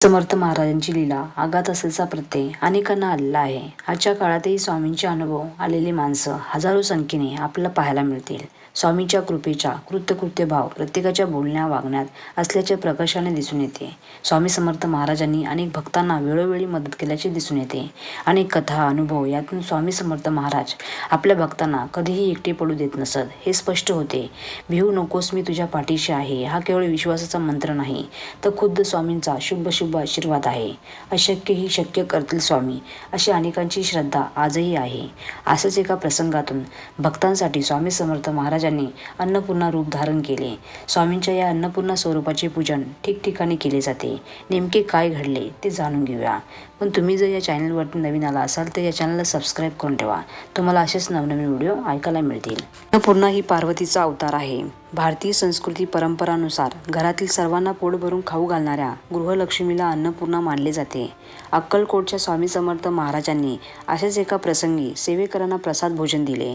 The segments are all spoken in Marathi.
समर्थ महाराजांची लीला अगाध असेचा प्रत्यय अनेकांना आलेला आहे. आजच्या काळातही स्वामींचे अनुभव आलेली माणसं हजारो संख्येने आपल्याला पाहायला मिळतील. स्वामींच्या कृपेचा कृत्यकृत्य भाव प्रत्येकाच्या बोलण्या वागण्यात असल्याचे प्रकर्षाने दिसून येते. स्वामी समर्थ महाराजांनी अनेक भक्तांना वेळोवेळी मदत केल्याचे दिसून येते. अनेक कथा अनुभव यातून स्वामी समर्थ महाराज आपल्या भक्तांना कधीही एकटे पडू देत नसत हे स्पष्ट होते. भिवू नकोस मी तुझ्या पाठीशी आहे. हा केवळ विश्वासाचा मंत्र नाही तर खुद्द स्वामींचा शुभ शुभ आशीर्वाद आहे. अशक्य ही शक्य करतील स्वामी अशी अनेकांची श्रद्धा आजही आहे. असंच एका प्रसंगातून भक्तांसाठी स्वामी समर्थ महाराजांनी अन्नपूर्णा रूप धारण केले. स्वामींच्या या अन्नपूर्णा स्वरूपाचे पूजन ठिकठिकाणी केले जाते. नेमके काय घडले ते जाणून घेऊया. पण तुम्ही जर या चॅनलवरती नवीन आला असाल तर या चॅनलला सबस्क्राईब करून ठेवा. तुम्हाला असेच नवनवीन व्हिडिओ ऐकायला मिळतील. अन्नपूर्णा ही पार्वतीचा अवतार आहे. भारतीय संस्कृती परंपरानुसार घरातील सर्वांना पोट भरून खाऊ घालणाऱ्या गृहलक्ष्मीला अन्नपूर्णा मानले जाते. अक्कलकोटच्या स्वामी समर्थ महाराजांनी असेच एका प्रसंगी सेवेकरांना प्रसाद भोजन दिले.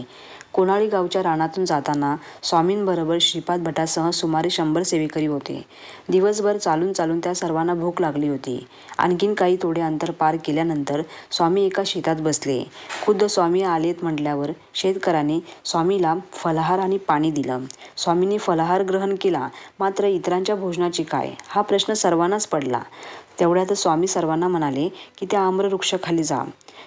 कोणाळी गावच्या रानातून जाताना स्वामींबरोबर श्रीपाद भटासह सुमारे शंभर सेवेकरी होते. दिवसभर चालून चालून त्या सर्वांना भूक लागली होती. आणखीन काही थोडे अंतर पार केल्यानंतर स्वामी एका शेतात बसले. खुद्द स्वामी आलेत म्हटल्यावर शेतकऱ्याने स्वामीला फलाहार आणि पाणी दिलं. स्वामींनी फलाहार ग्रहण केला. मात्र इतरांच्या भोजनाची काय? हा प्रश्न सर्वांनाच पडला. तेवढ्यातच स्वामी सर्वांना म्हणाले की त्या आम्रवृक्षाखाली जा.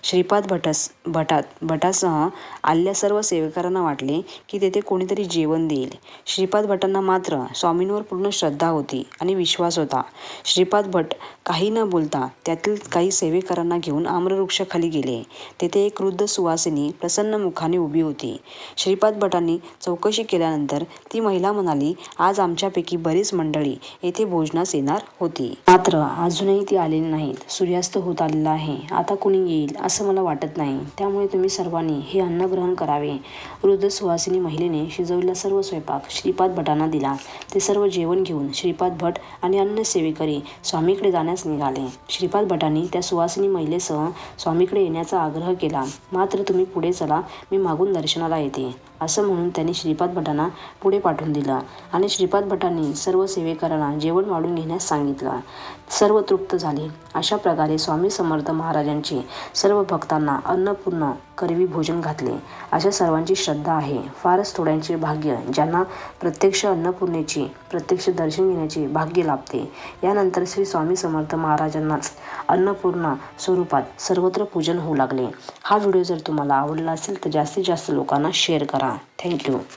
श्रीपाद भटस भटात भटासह आलेल्या सर्व सेवेकरांना वाटले की तेथे कोणीतरी जेवण देईल. श्रीपाद भटांना मात्र स्वामींवर पूर्ण श्रद्धा होती आणि विश्वास होता. श्रीपाद भट काही न बोलता त्यातील काही सेवेकरांना घेऊन आम्रवृक्षाखाली गेले. तेथे एक वृद्ध सुवासिनी प्रसन्न मुखाने उभी होती. श्रीपाद भटांनी चौकशी केल्यानंतर ती महिला म्हणाली आज आमच्यापैकी बरीच मंडळी येथे भोजनास येणार होती. मात्र अजूनही ती आलेली नाहीत. सूर्यास्त होत आलेला आहे. आता कोणी येईल? असं मला वाटत नाही. त्यामुळे तुम्ही सर्वांनी हे अन्न ग्रहण करावे. वृद्ध सुवासिनी महिलेने शिजवलेला सर्व स्वयंपाक श्रीपाद भटांना दिला. ते सर्व जेवण घेऊन श्रीपाद भट आणि अन्य सेवेकरी स्वामीकडे जाण्यास निघाले. श्रीपाद भटांनी त्या सुवासिनी महिलेसह स्वामीकडे येण्याचा आग्रह केला. मात्र तुम्ही पुढे चला. मी मागून दर्शनाला येते. असं म्हणून त्यांनी श्रीपाद भटांना पुढे पाठवून दिलं. आणि श्रीपाद भटांनी सर्व सेवेकरांना जेवण वाढून घेण्यास सांगितलं. सर्व तृप्त झाले. अशा प्रकारे स्वामी समर्थ महाराजांचे सर्व भक्तांना अन्नपूर्ण करवी भोजन घातले. अशा सर्वांची श्रद्धा आहे. फारच थोड्यांचे भाग्य ज्यांना प्रत्यक्ष अन्नपूर्णेची प्रत्यक्ष दर्शन घेण्याचे भाग्य लाभते. यानंतर श्री स्वामी समर्थ महाराजांनाच अन्नपूर्णा स्वरूपात सर्वत्र पूजन होऊ लागले. हा व्हिडिओ जर तुम्हाला आवडला असेल तर जास्तीत जास्त लोकांना शेअर करा. thank you.